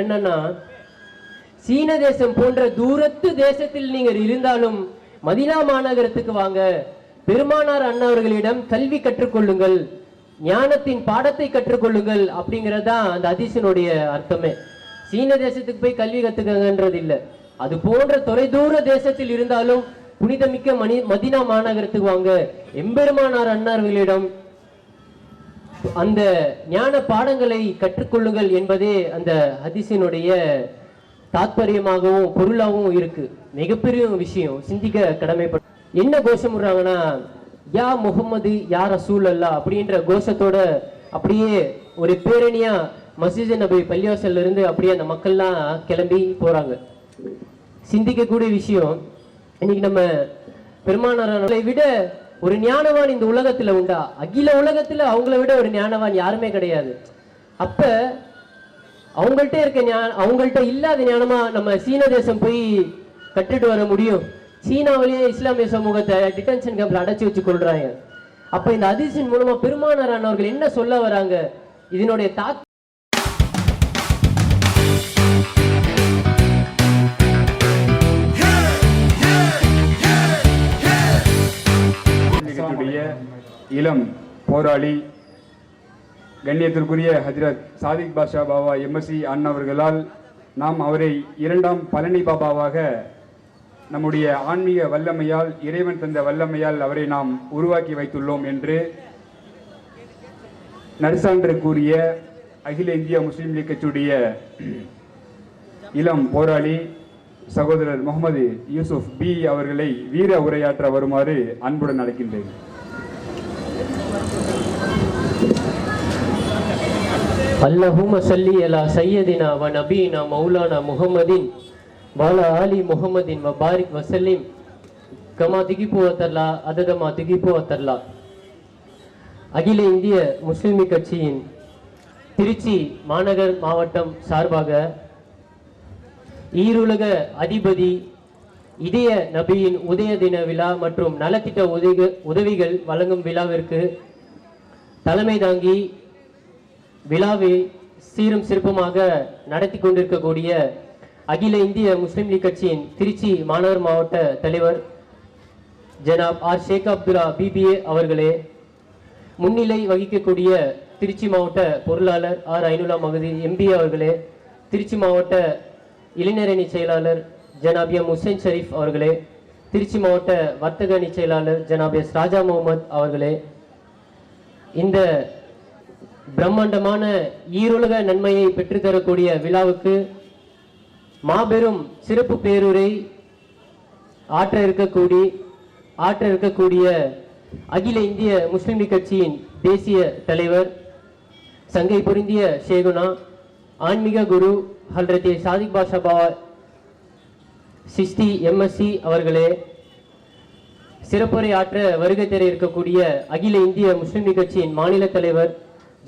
என்னன்னா சீன தேசம் போன்ற தூரத்து தேசத்தில் நீங்கள் இருந்தாலும் மதினா மாநகரத்துக்கு வாங்க. பெருமானார் அண்ணாவர்களிடம் கல்வி கற்றுக்கொள்ளுங்கள். ஞானத்தின் பாடத்தை கற்றுக்கொள்ளுங்கள் அப்படிங்கறதா அந்த அதிசனுடைய அர்த்தமே. சீன தேசத்துக்கு போய் கல்வி கத்துக்கங்கன்றது இல்ல அது போன்ற தொலைதூர தேசத்தில் இருந்தாலும் புனிதமிக்க மணி மதினா மாநகரத்துக்கு வாங்க. எம்பெருமானார் அண்ணாவர்களிடம் அந்த ஞான பாடங்களை கற்றுக்கொள்ளுங்கள் என்பதே அந்த ஹதிசினுடைய தாத்பரியமாகவும் பொருளாகவும் இருக்கு. மிகப்பெரிய விஷயம். சிந்திக்க கடமைப்படும் என்ன கோஷம் விடுறாங்கன்னா யா முகமது யா ரசூல் அல்லா அப்படின்ற கோஷத்தோட அப்படியே ஒரு பேரணியா மஸ்ஜித் நபி பள்ளிவாசல்ல இருந்து அப்படியே அந்த மக்கள்லாம் கிளம்பி போறாங்க. சிந்திக்கக்கூடிய விஷயம். இன்னைக்கு நம்ம பெருமானாரை விட ஒரு ஞானவான் இந்த உலகத்துல உண்டா? அகில உலகத்துல அவங்கள விட ஒரு ஞானவான் யாருமே கிடையாது. அப்ப அவங்கள்ட்ட இருக்க ஞான அவங்கள்ட்ட இல்லாத ஞானமா நம்ம சீன தேசம் போய் கட்டுட்டு வர முடியும்? சீனாவிலேயே இஸ்லாமிய சமூகத்தை டிடென்ஷன் கேம்ப்ல அடைச்சு வச்சு கொள்றாங்க. அப்ப இந்த அதிர்ச்சின் மூலமா பெருமானாரானவர்கள் என்ன சொல்ல வராங்க? இதனுடைய தாக்க இளம் போராளி கண்ணியத்திற்குரிய ஹஜ்ரத் சாதிக் பாஷா பாபா எம்எஸ்சி அண்ணவர்களால் நாம் அவரை இரண்டாம் பழனி பாபாவாக நம்முடைய ஆன்மீக வல்லமையால் இறைவன் தந்த வல்லமையால் அவரை நாம் உருவாக்கி வைத்துள்ளோம் என்று நற்சான்று கூறிய அகில இந்திய முஸ்லீம் லீக் கட்சியுடைய இளம் போராளி சகோதரர் முகமது யூசுப் பி அவர்களை வீர உரையாற்ற வருமாறு அன்புடன் அழைக்கின்றேன். அல்லஹும சல்லி அலா சையதினா வ நபீனா மௌலானா முகமதின் வால ஆலி முகமதின் வ பாரிக் வசல்லிம். கமா திகிப்பு வத்தர்லா அததமா திகிப்பு வத்தர்லா அகில இந்திய முஸ்லிமி கட்சியின் திருச்சி மாநகர் மாவட்டம் சார்பாக ஈருலக அதிபதி இதய நபியின் உதய தின விழா மற்றும் நலத்திட்ட உதவி உதவிகள் வழங்கும் விழாவிற்கு தலைமை தாங்கி விழாவை சீரும் சிறப்புமாக நடத்தி கொண்டிருக்கக்கூடிய அகில இந்திய முஸ்லிம் லீக் கட்சியின் திருச்சி மாநகர் மாவட்ட தலைவர் ஜனாப் ஆர் ஷேக் அப்துல்லா பிபிஏ அவர்களே முன்னிலை வகிக்கக்கூடிய திருச்சி மாவட்ட பொருளாளர் ஆர் ஐநூலா மகதி எம்பி அவர்களே திருச்சி மாவட்ட இளைஞரணி செயலாளர் ஜனாப் எம் ஹுசைன் ஷெரீப் அவர்களே திருச்சி மாவட்ட வர்த்தக அணி செயலாளர் ஜனாப் எஸ் ராஜா முகமது அவர்களே இந்த பிரம்மாண்டமான ஈருலக நன்மையை பெற்றுத்தரக்கூடிய விழாவுக்கு மாபெரும் சிறப்பு பேருரை ஆற்ற இருக்கக்கூடிய ஆற்ற இருக்கக்கூடிய அகில இந்திய முஸ்லிம் லீக் கட்சியின் தேசிய தலைவர் சங்கை பொருந்திய ஷேகுனா ஆன்மீக குரு ஹல்ரத் சாதிக் பாஷா பாபா சிஸ்டி எம்எஸ்சி அவர்களே சிறப்புரை ஆற்ற வருகை தர இருக்கக்கூடிய அகில இந்திய முஸ்லிம் லீக் கட்சியின் மாநில தலைவர்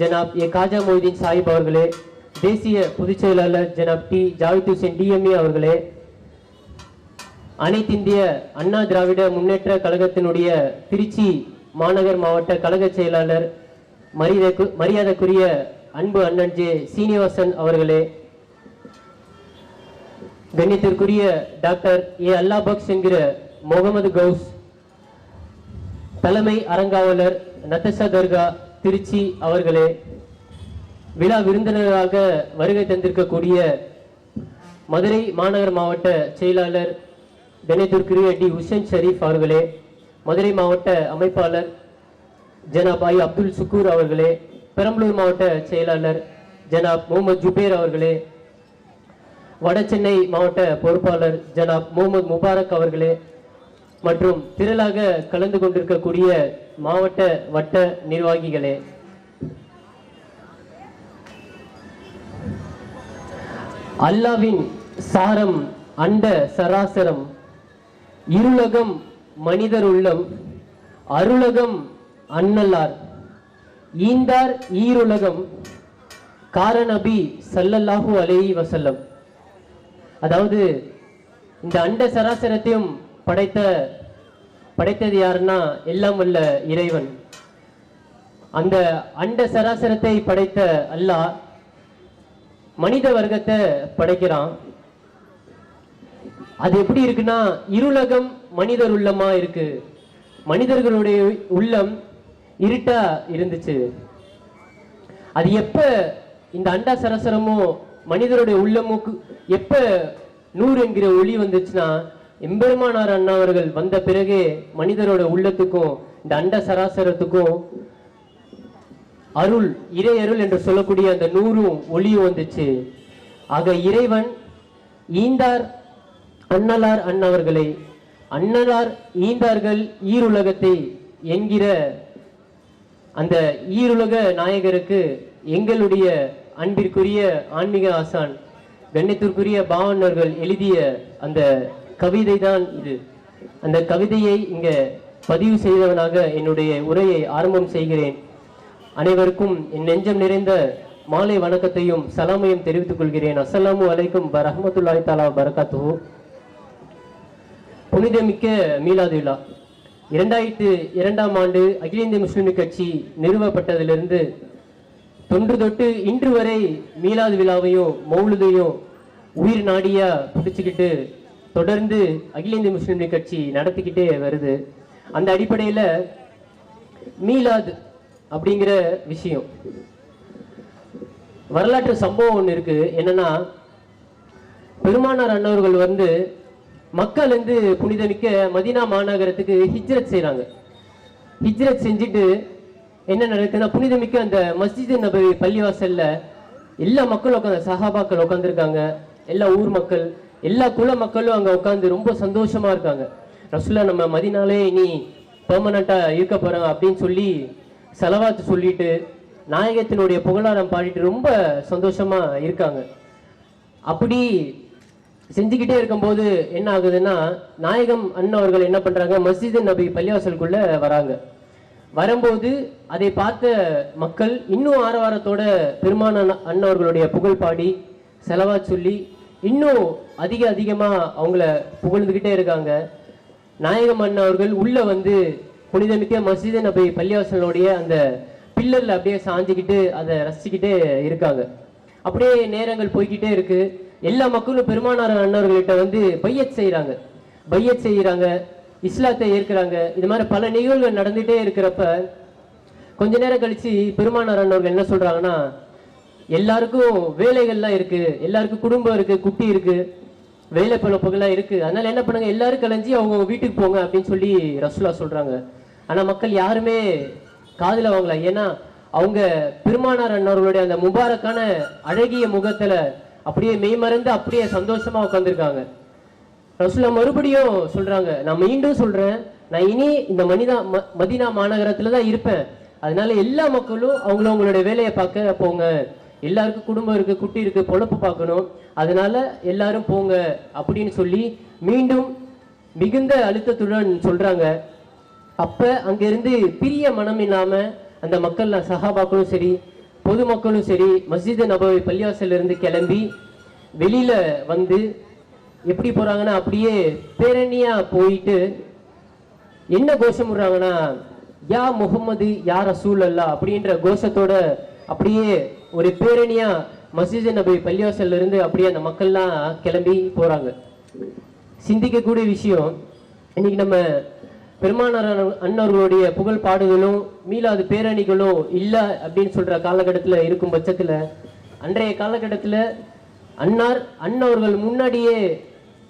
ஜனாப் ஏ. காஜா மொய்தீன் சாஹிப் அவர்களே தேசிய பொதுச் செயலாளர் ஜனாப் டி. ஜாவித் ஹுசேன் டிஎம்ஏ அவர்களே அனைத்திந்திய அண்ணா திராவிட முன்னேற்ற கழகத்தினுடைய திருச்சி மாநகர் மாவட்ட கழக செயலாளர் மரியாதைக்குரிய அன்பு அண்ணன் ஜே. சீனிவாசன் அவர்களே கண்ணியத்திற்குரிய டாக்டர் ஏ அல்லா பக்ஸ் என்கிற முகமது கவுஸ் தலைமை அறங்காவலர் நத்தசா தர்கா திருச்சி அவர்களே விழா விருந்தினராக வருகை தந்திருக்கக்கூடிய மதுரை மாநகர் மாவட்ட செயலாளர் கணேத்திற்குரிய டி. ஹுசேன் ஷரீஃப் அவர்களே மதுரை மாவட்ட அமைப்பாளர் ஜனாப் ஐ. அப்துல் சுக்கூர் அவர்களே பெரம்பலூர் மாவட்ட செயலாளர் ஜனாப் முகமது ஜுபேர் அவர்களே வட சென்னை மாவட்ட பொறுப்பாளர் ஜனாப் முகமது முபாரக் அவர்களே மற்றும் திரளாக கலந்து கொண்டிருக்கக்கூடிய மாவட்ட வட்ட நிர்வாகிகளே. அல்லாவின் சாரம் அண்ட சராசரம் இருலகம் மனிதர் உள்ளம் அருளகம் அன்னல்லார் ஈந்தார் ஈருலகம் காரநபி சல்லல்லாஹு அலேஹி வசல்லம் அதாவது இந்த அண்ட சராசரத்தையும் படைத்த படைத்தது யாருன்னா எல்லாம் வல்ல இறைவன். அந்த அண்ட சராசரத்தை படைத்த அல்லாஹ் மனித வர்க்கத்தை படைக்கிறான். அது எப்படி இருக்குன்னா இருளகம் மனிதர் உள்ளமா இருக்கு. மனிதர்களுடைய உள்ளம் இருட்டா இருந்துச்சு. அது எப்ப இந்த அண்டா சரசரமும் மனிதருடைய உள்ளமுக்கு எப்ப நூறு என்கிற ஒளி வந்துச்சுன்னா எம்பெருமானார் அண்ணா அவர்கள் வந்த பிறகே மனிதரோட உள்ளத்துக்கும் இந்த அண்ட சராசரத்துக்கும் அருள் இறை அருள் என்று சொல்லக்கூடிய அந்த நூறும் ஒளியும் வந்துச்சு. ஆக இறைவன் ஈந்தார் அண்ணலார் அண்ணவர்களை அண்ணலார் ஈந்தார்கள் ஈருலகத்தை என்கிற அந்த ஈருலக நாயகருக்கு எங்களுடைய அன்பிற்குரிய ஆன்மீக ஆசான் கண்ணியத்திற்குரிய பாவன்னர்கள் எழுதிய அந்த கவிதை தான் இது. அந்த கவிதையை இங்க பதிவு செய்தவனாக என்னுடைய உரையை ஆரம்பம் செய்கிறேன். அனைவருக்கும் என் நெஞ்சம் நிறைந்த மாலை வணக்கத்தையும் சலாமையும் தெரிவித்துக் கொள்கிறேன். அஸ்ஸலாமு அலைக்கும் ரஹமத்துல்லாய் தாலா பரகாத்து புனிதமிக்க மீலாது விழா இரண்டாயிரத்து இரண்டாம் ஆண்டு அகில இந்திய முஸ்லிம் கட்சி நிறுவப்பட்டதிலிருந்து தொன்று தொட்டு இன்று வரை மீலாது விழாவையும் மௌலுதையும் உயிர் நாடியா பிடிச்சுக்கிட்டு தொடர்ந்து அகில இந்திய முஸ்லிம் லீக் கட்சி நடத்திக்கிட்டே வருது. அந்த அடிப்படையில் மீலாது அப்படிங்கிற விஷயம். வரலாற்று சம்பவம் ஒன்று இருக்கு. என்னன்னா பெருமானார் அன்னவர்கள் வந்து மக்கள் வந்து புனிதமிக்க மதீனா மாநகரத்துக்கு ஹிஜ்ரத் செய்கிறாங்க ஹிஜ்ரத் செஞ்சுட்டு என்ன நடக்குதுன்னா புனிதமிக்க அந்த மஸ்ஜிது நபவி பள்ளிவாசல்ல எல்லா மக்களும் உட்காந்து சஹாபாக்கள் உட்காந்துருக்காங்க. எல்லா ஊர் மக்கள் எல்லா குல மக்களும் அங்க உட்காந்து ரொம்ப சந்தோஷமா இருக்காங்க. ரசுல்லா நம்ம மதினாலே இனி பெர்மனண்டா இருக்க போறோம் அப்படின்னு சொல்லி செலவாத்து சொல்லிட்டு நாயகத்தினுடைய புகழாரம் பாடிட்டு ரொம்ப சந்தோஷமா இருக்காங்க. அப்படி செஞ்சுக்கிட்டே இருக்கும்போது என்ன ஆகுதுன்னா நாயகம் அண்ணன் அவர்கள் என்ன பண்றாங்க மஸ்ஜிது நபி பள்ளிவாசலுக்குள்ள வராங்க. வரும்போது அதை பார்த்த மக்கள் இன்னும் ஆரவாரத்தோட பெருமான அண்ணன் அவர்களுடைய புகழ் பாடி செலவா சொல்லி இன்னும் அதிக அதிகமாக அவங்கள புகழ்ந்துக்கிட்டே இருக்காங்க. நாயகம் அண்ணன் அவர்கள் உள்ளே வந்து புனிதமிக்க மசித நபை பள்ளிவாசலுடைய அந்த பில்லரில் அப்படியே சாஞ்சுக்கிட்டு அதை ரசிச்சுக்கிட்டே இருக்காங்க. அப்படியே நேரங்கள் போய்கிட்டே இருக்கு. எல்லா மக்களும் பெருமானார் அண்ணவர்கள்ட்ட வந்து பையத் செய்கிறாங்க பையத் செய்கிறாங்க இஸ்லாத்தை ஏற்கிறாங்க. இது மாதிரி பல நிகழ்வுகள் நடந்துட்டே இருக்கிறப்ப கொஞ்ச நேரம் கழிச்சு பெருமானார் அண்ணவர்கள் என்ன சொல்றாங்கன்னா எல்லாருக்கும் வேலைகள்லாம் இருக்கு எல்லாருக்கும் குடும்பம் இருக்கு குட்டி இருக்கு வேலை பழப்புகள்லாம் இருக்கு. அதனால என்ன பண்ணுங்க எல்லாரும் கலைஞ்சி அவங்க வீட்டுக்கு போங்க அப்படின்னு சொல்லி ரசுல்லா சொல்றாங்க. ஆனா மக்கள் யாருமே காதில் வாங்கல. ஏன்னா அவங்க பெருமானார் அண்ணவர்களுடைய அந்த முபாரக்கான அழகிய முகத்துல அப்படியே மெய்மறந்து அப்படியே சந்தோஷமா உட்காந்துருக்காங்க ரசூலா மறுபடியும் சொல்றாங்க நான் மீண்டும் சொல்றேன். நான் இனி இந்த மனிதா ம- மாநகரத்துல தான் இருப்பேன். அதனால எல்லா மக்களும் அவங்கள அவங்களுடைய வேலையை பார்க்க போங்க. எல்லாருக்கும் குடும்பம் இருக்கு குட்டி இருக்கு பொழப்பு பார்க்கணும். அதனால எல்லாரும் போங்க அப்படின்னு சொல்லி மீண்டும் மிகுந்த அழுத்தத்துடன் சொல்றாங்க. அப்ப அங்கிருந்து பிரிய மனம் இல்லாம அந்த மக்கள் சஹாபாக்களும் சரி பொதுமக்களும் சரி மஸ்ஜித் நபவி பள்ளிவாசல்ல இருந்து கிளம்பி வெளியில வந்து எப்படி போறாங்கன்னா அப்படியே பேரணியா போயிட்டு என்ன கோஷம் விடுறாங்கன்னா யா முகம்மது யா ரசூல் அல்லா அப்படின்ற கோஷத்தோட அப்படியே ஒரு பேரணியா மஸ்ஜித் நபி பள்ளிவாசல்ல இருந்து அப்படியே அந்த மக்கள்லாம் கிளம்பி போறாங்க. சிந்திக்கக்கூடிய விஷயம் இன்னைக்கு நம்ம பெருமானார் அன்னர்களுடைய புகழ் பாடுகளும் மீளாது பேரணிகளும் இல்லை அப்படின்னு சொல்ற காலகட்டத்தில் இருக்கும் பட்சத்தில் அன்றைய காலகட்டத்தில் அன்னார் அண்ணவர்கள் முன்னாடியே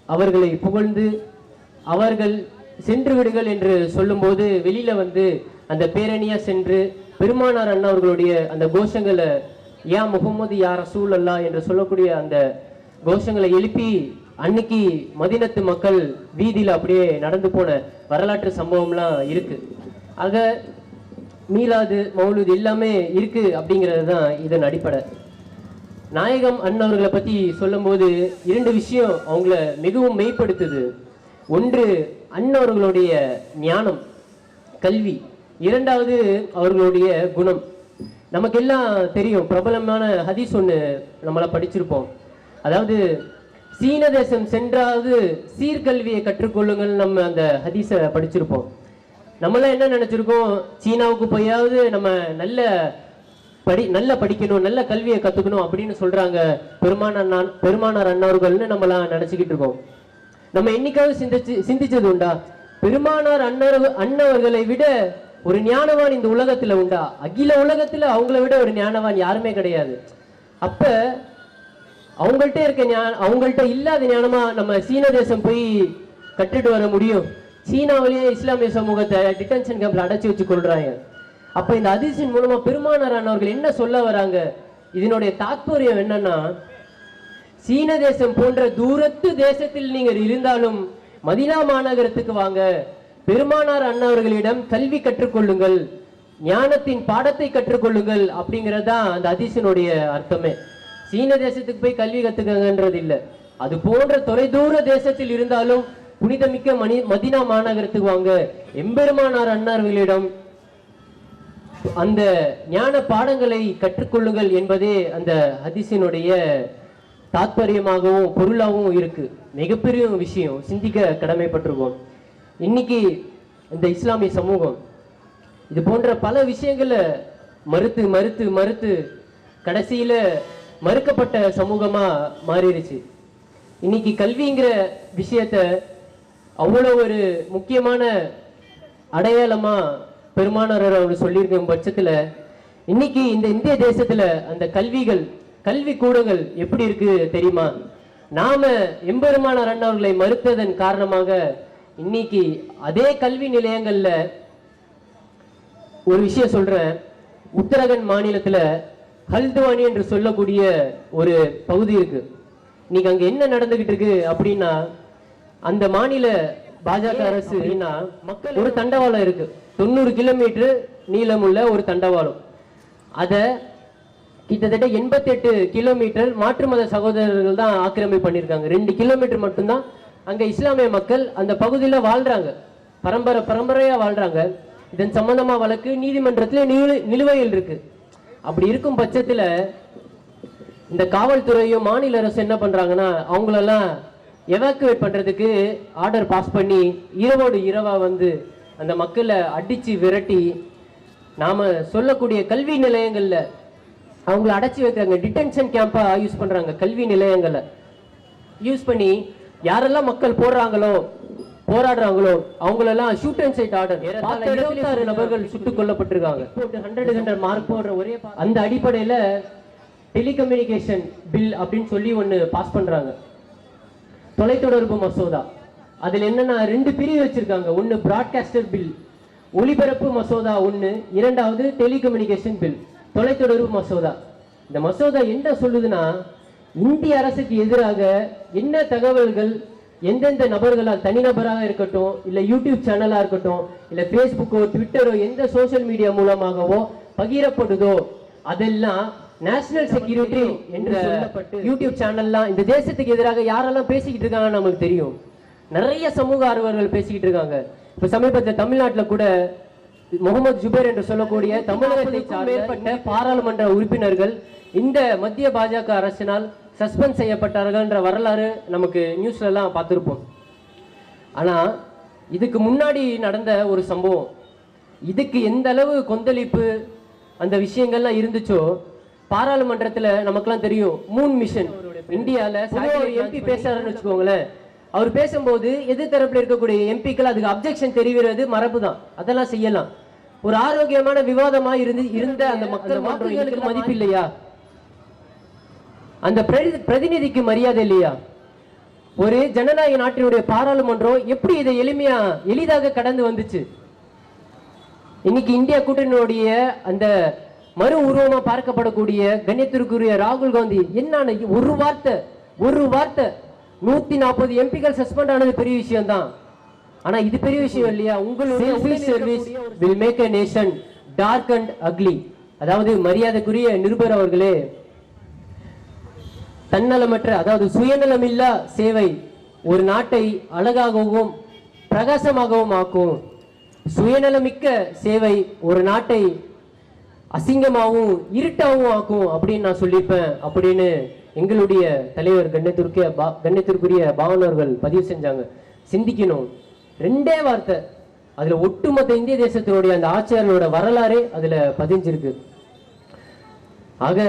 அவர்களை புகழ்ந்து அவர்கள் சென்று விடுங்கள் என்று சொல்லும்போது வெளியில வந்து அந்த பேரணியா சென்று பெருமானார் அண்ணா அவர்களுடைய அந்த கோஷங்களை யா முகமது யா ரசூல் அல்லா என்று சொல்லக்கூடிய அந்த கோஷங்களை எழுப்பி அன்னைக்கு மதினத்து மக்கள் வீதியில் அப்படியே நடந்து போன வரலாற்று சம்பவம்லாம் இருக்கு. ஆக மீலாது மௌலுது எல்லாமே இருக்கு அப்படிங்கிறது தான் இதன் அடிப்படை. நாயகம் அண்ணவர்களை பற்றி சொல்லும்போது இரண்டு விஷயம் அவங்கள மிகவும் மெய்ப்படுத்துது. ஒன்று அண்ணவர்களுடைய ஞானம் கல்வி. இரண்டாவது அவர்களுடைய குணம். நமக்கெல்லாம் தெரியும் பிரபலமான ஹதீஸ் ஒன்று நம்மளை படிச்சிருப்போம். அதாவது சீன தேசம் சென்றாவது சீர்கல்வியை கற்றுக்கொள்ளுங்கள் நம்ம அந்த ஹதீஸை படிச்சிருப்போம். நம்மளாம் என்ன நினச்சிருக்கோம்? சீனாவுக்கு போயாவது நம்ம நல்ல படி நல்லா படிக்கணும் நல்ல கல்வியை கத்துக்கணும் அப்படின்னு சொல்றாங்க பெருமான நான் பெருமானார் அண்ணார்கள்னு நம்மளாம் நினைச்சுக்கிட்டு இருக்கோம். நம்ம என்னைக்காவது சிந்திச்சு சிந்திச்சது உண்டா? பெருமானார் அண்ணர் அண்ணவர்களை விட ஒரு ஞானவான் இந்த உலகத்துல உண்டா? அகில உலகத்துல அவங்கள விட ஒரு ஞானவான் யாருமே கிடையாது. அப்ப அவங்கள்ட்ட இருக்க ஞான அவங்கள்ட்ட இல்லாத ஞானமா நம்ம சீன தேசம் போய் கட்டுட்டு வர முடியும்? சீனாவிலேயே இஸ்லாமிய சமூகத்தை டிடென்ஷன் கேம்ப்ல அடைச்சு வச்சு கொள்றாங்க. அப்ப இந்த அதிசயின் மூலமா பெருமானார் அவர்கள் என்ன சொல்ல வராங்க? இதனுடைய தாத்பரியம் என்னன்னா சீன தேசம் போன்ற தூரத்து தேசத்தில் நீங்கள் இருந்தாலும் மதினா மாநகரத்துக்கு வாங்க. பெருமானார் அண்ணவர்களிடம் கல்வி கற்றுக்கொள்ளுங்கள். ஞானத்தின் பாடத்தை கற்றுக்கொள்ளுங்கள் அப்படிங்கிறது தான் அந்த அதிசனுடைய அர்த்தமே. சீன தேசத்துக்கு போய் கல்வி கத்துக்கங்கன்றது இல்ல. அது போன்ற தொலைதூர தேசத்தில் இருந்தாலும் புனிதமிக்க மணி மதினா மாநகரத்துக்கு வாங்க. எம்பெருமானார் அண்ணார்களிடம் அந்த ஞான பாடங்களை கற்றுக்கொள்ளுங்கள் என்பதே அந்த ஹதிசினுடைய தாத்பரியமாகவும் பொருளாகவும் இருக்கு. மிகப்பெரிய விஷயம். சிந்திக்க கடமைப்பட்டிருக்கோம். இன்னைக்கு இந்த இஸ்லாமிய சமூகம் இது போன்ற பல விஷயங்களை மறுத்து மறுத்து மறுத்து கடைசியில் மறுக்கப்பட்ட சமூகமாக மாறிடுச்சு. இன்னைக்கு கல்விங்கிற விஷயத்த அவ்வளோ ஒரு முக்கியமான அடையாளமாக பெருமானார் அவர் சொல்லியிருக்கும் பட்சத்துல இன்னைக்கு இந்த இந்திய தேசத்துல அந்த கல்விகள் கல்வி கூடங்கள் எப்படி இருக்கு தெரியுமா? நாம எம்பெருமானார் அண்ணவர்களை மறுத்ததன் காரணமாக இன்னைக்கு அதே கல்வி நிலையங்கள்ல ஒரு விஷயம் சொல்றேன். உத்தரகண்ட் மாநிலத்துல ஹல்துவானி என்று சொல்லக்கூடிய ஒரு பகுதி இருக்கு. இன்னைக்கு அங்க என்ன நடந்துகிட்டு இருக்கு அப்படின்னா அந்த மாநில பாஜக அரசு மக்கள் ஒரு தண்டவாளம் இருக்கு. தொண்ணூறு கிலோமீட்டர் நீளமுள்ள ஒரு தண்டவாளம். அத கிட்டத்தட்ட எண்பத்தெட்டு கிலோமீட்டர் மாற்று மத சகோதரர்கள் தான் ஆக்கிரமிப்பு பண்ணியிருக்காங்க ரெண்டு கிலோமீட்டர் மட்டும்தான் அங்க இஸ்லாமிய மக்கள் அந்த பகுதியில வாழ்றாங்க. பரம்பரை பரம்பரையா வாழ்றாங்க. இதன் சம்பந்தமா வழக்கு நீதிமன்றத்துல நிலு நிலுவையில் இருக்கு. அப்படி இருக்கும் பட்சத்துல இந்த காவல்துறையும் மாநில அரசு என்ன பண்றாங்கன்னா அவங்களெல்லாம் எவாக்குவேட் பண்றதுக்கு ஆர்டர் பாஸ் பண்ணி இரவோடு இரவா வந்து அந்த மக்களை அடிச்சு விரட்டி நாம சொல்லக்கூடிய கல்வி நிலையங்கள்ல அவங்கள அடைச்சி வைக்கிறாங்க. டிடென்ஷன் கேம்பா யூஸ் பண்றாங்க கல்வி நிலையங்களை யூஸ் பண்ணி யாரெல்லாம் மக்கள் போடுறாங்களோ போராடுறாங்களோ அவங்களெல்லாம் ஷூட் அண்ட் சைட் ஆர்டர் இருபத்தாறு நபர்கள் சுட்டுக் கொல்லப்பட்டிருக்காங்க. ஹண்ட்ரட் ஹண்ட்ரட் மார்க் போடுற ஒரே அந்த அடிப்படையில டெலிகம்யூனிகேஷன் பில் அப்படின்னு சொல்லி ஒன்னு பாஸ் பண்றாங்க. தொலைத்தொடர்பு மசோதா. அதில் என்னன்னா ரெண்டு பிரிவு வச்சிருக்காங்க. ஒன்று ப்ராட்காஸ்டர் பில் ஒளிபரப்பு மசோதா ஒன்று இரண்டாவது டெலிகம்யூனிகேஷன் பில் தொலைத்தொடர்பு மசோதா. இந்த மசோதா என்ன சொல்லுதுன்னா இந்திய அரசுக்கு எதிராக என்ன தகவல்கள் எந்தெந்த நபர்களால் தனிநபராக இருக்கட்டும் இல்லை யூடியூப் சேனலாக இருக்கட்டும் இல்லை ஃபேஸ்புக்கோ ட்விட்டரோ எந்த சோஷியல் மீடியா மூலமாகவோ பகிரப்படுதோ அதெல்லாம் நேஷனல் செக்யூரிட்டி என்று யூடியூப் சேனல்லாம் இந்த தேசத்துக்கு எதிராக யாரெல்லாம் பேசிக்கிட்டு இருக்காங்கன்னு நமக்கு தெரியும். நிறைய சமூக ஆர்வலர்கள் பேசிக்கிட்டு இருக்காங்க. இப்ப சமீபத்தில் தமிழ்நாட்டுல கூட முகமது ஜுபேர் என்று சொல்லக்கூடிய தமிழகத்தை மேற்பட்ட பாராளுமன்ற உறுப்பினர்கள் இந்த மத்திய பாஜக அரசினால் சஸ்பெண்ட் செய்யப்பட்டார்கள்ன்ற வரலாறு நமக்கு நியூஸ்ல எல்லாம் பார்த்திருப்போம். ஆனா இதுக்கு முன்னாடி நடந்த ஒரு சம்பவம். இதுக்கு எந்த அளவு கொந்தளிப்பு அந்த விஷயங்கள்லாம் இருந்துச்சோ பாராளுமன்றத்துல நமக்கெல்லாம் தெரியும் மூன் மிஷன் இந்தியால பொதுவா ஒரு எம்பி பேசுறாருன்னு வச்சுக்கோங்களேன். அவர் பேசும்போது எதிர் தரப்புல இருக்கக்கூடிய எம்பிக்கள் அதுக்கு அப்ஜெக்ஷன் தெரிவிறது மரபு தான். அதெல்லாம் செய்யலாம். ஒரு ஆரோக்கியமான விவாதமா இருந்து இருந்த அந்த மக்கள் வாக்குகளுக்கு மதிப்பு இல்லையா? அந்த பிரதி- பிரதிநிதிக்கு மரியாதை இல்லையா? ஒரு ஜனநாயக நாட்டினுடைய பாராளுமன்றம் எப்படி இதை எளிமையா எளிதாக கடந்து வந்துச்சு? இன்னைக்கு இந்தியா கூட்டணியுடைய அந்த மறு உருவமா பார்க்கப்படக்கூடிய கண்ணியத்திற்குரிய ராகுல் காந்தி என்ன ஒரு வார்த்தை ஒரு வார்த்தை. நூத்தி நாற்பது எம்பிக்கள் சஸ்பெண்ட் ஆனது பெரிய விஷயம் தான் ஆனா இது பெரிய விஷயம் இல்லையா? உங்களுடைய service will make a nation dark and ugly அதாவது மரியாதைக்குரிய நிருபர் அவர்களே தன்னலமற்ற அதாவது சுயநலமில்லா சேவை ஒரு நாட்டை அழகாகவும் பிரகாசமாகவும் ஆக்கும். சுயநலமிக்க சேவை ஒரு நாட்டை அசிங்கமாகவும் இருட்டாகவும் ஆக்கும் அப்படின்னு நான் சொல்லியிருப்பேன் அப்படின்னு எங்களுடைய தலைவர் கண்ணியத்திற்குரிய பா கண்ணியத்திற்குரிய பாவனர்கள் பதிவு செஞ்சாங்க. சிந்திக்கணும். ரெண்டே வார்த்தை. அதுல ஒட்டுமொத்த இந்திய தேசத்தினுடைய அந்த ஆட்சியாளரோட வரலாறே அதுல பதிஞ்சிருக்கு. ஆக